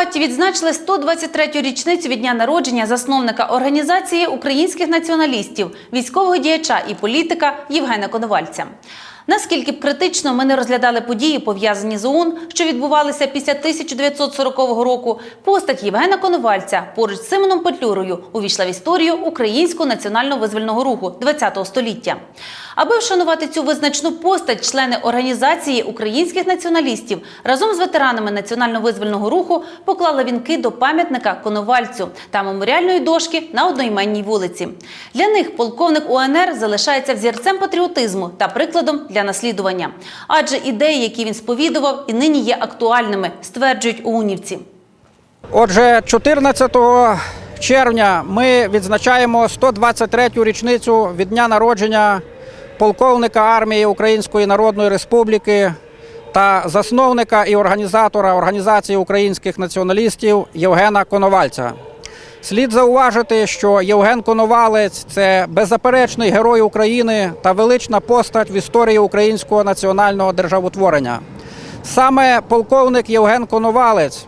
Прикарпатті відзначили 123-ю річницю від дня народження засновника організації українських націоналістів, військового діяча і політика Євгена Коновальця. Наскільки б критично ми не розглядали події, пов'язані з ОУН, що відбувалися після 1940 року, постать Євгена Коновальця поруч з Симоном Петлюрою увійшла в історію українського національно-визвольного руху ХХ століття. Аби вшанувати цю визначну постать, члени організації українських націоналістів разом з ветеранами національно-визвольного руху поклали вінки до пам'ятника Коновальцю та меморіальної дошки на одноіменній вулиці. Для них полковник УНР залишається взірцем патріотизму та прикладом для наслідування. Адже ідеї, які він сповідував, і нині є актуальними, стверджують уунівці. Отже, 14 червня ми відзначаємо 123-ю річницю від дня народження полковника армії Української Народної Республіки та засновника і організатора Організації українських націоналістів Євгена Коновальця. Слід зауважити, що Євген Коновалець це беззаперечний герой України та велична постать в історії українського національного державотворення. Саме полковник Євген Коновалець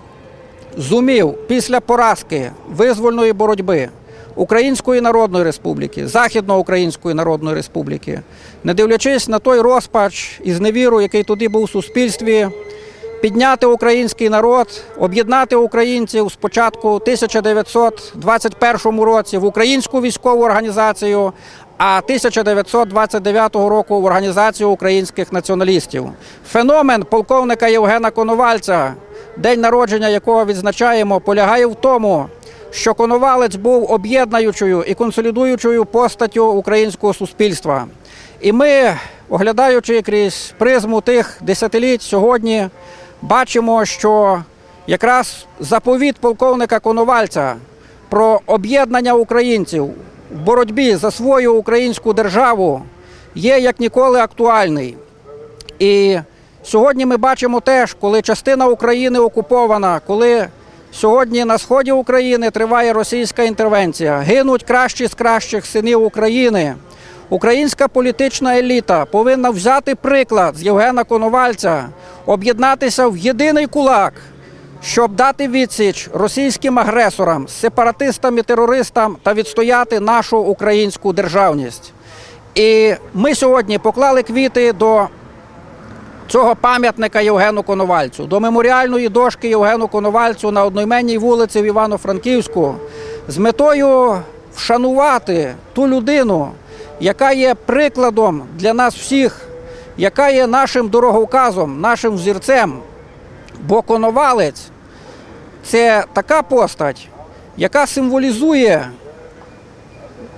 зумів після поразки визвольної боротьби Української Народної Республіки, Західноукраїнської Народної Республіки, не дивлячись на той розпач і зневіру, який тоді був у суспільстві, підняти український народ, об'єднати українців спочатку в 1921 році в українську військову організацію, а 1929 року в організацію українських націоналістів. Феномен полковника Євгена Коновальця, день народження якого відзначаємо, полягає в тому, що Коновалець був об'єднуючою і консолідуючою постаттю українського суспільства. І ми, оглядаючи крізь призму тих десятиліть сьогодні, бачимо, що якраз заповіт полковника Коновальця про об'єднання українців в боротьбі за свою українську державу є як ніколи актуальний. І сьогодні ми бачимо теж, коли частина України окупована, коли сьогодні на сході України триває російська інтервенція, гинуть кращі з кращих синів України. Українська політична еліта повинна взяти приклад з Євгена Коновальця, об'єднатися в єдиний кулак, щоб дати відсіч російським агресорам, сепаратистам і терористам та відстояти нашу українську державність. І ми сьогодні поклали квіти до цього пам'ятника Євгену Коновальцю, до меморіальної дошки Євгену Коновальцю на одноіменній вулиці в Івано-Франківську з метою вшанувати ту людину, яка є прикладом для нас всіх, яка є нашим дороговказом, нашим взірцем. Бо Коновалець це така постать, яка символізує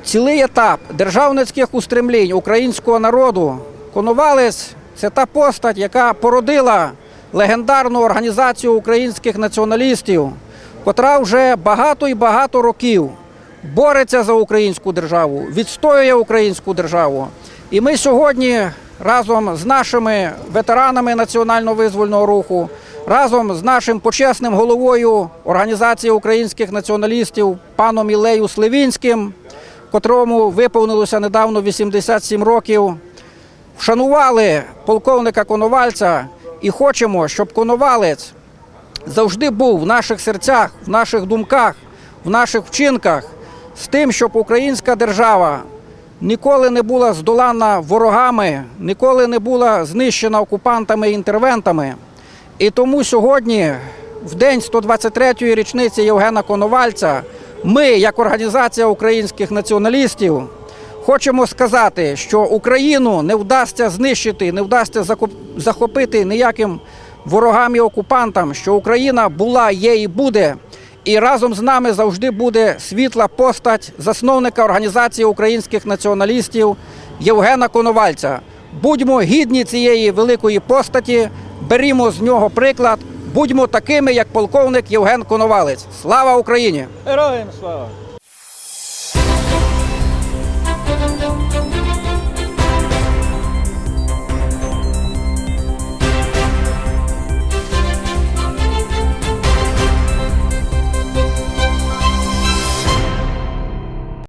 цілий етап державницьких устремлінь українського народу. Коновалець це та постать, яка породила легендарну організацію українських націоналістів, котра вже багато і багато років бореться за українську державу, відстоює українську державу. І ми сьогодні разом з нашими ветеранами національно-визвольного руху, разом з нашим почесним головою Організації українських націоналістів паном Ілею Сливінським, котрому виповнилося недавно 87 років, вшанували полковника Коновальця і хочемо, щоб Коновалець завжди був в наших серцях, в наших думках, в наших вчинках з тим, щоб українська держава ніколи не була здолана ворогами, ніколи не була знищена окупантами і інтервентами. І тому сьогодні, в день 123-ї річниці Євгена Коновальця, ми, як організація українських націоналістів, хочемо сказати, що Україну не вдасться знищити, не вдасться захопити ніяким ворогам і окупантам, що Україна була, є і буде. І разом з нами завжди буде світла постать засновника організації українських націоналістів Євгена Коновальця. Будьмо гідні цієї великої постаті, берімо з нього приклад, будьмо такими, як полковник Євген Коновалець. Слава Україні! Героям слава!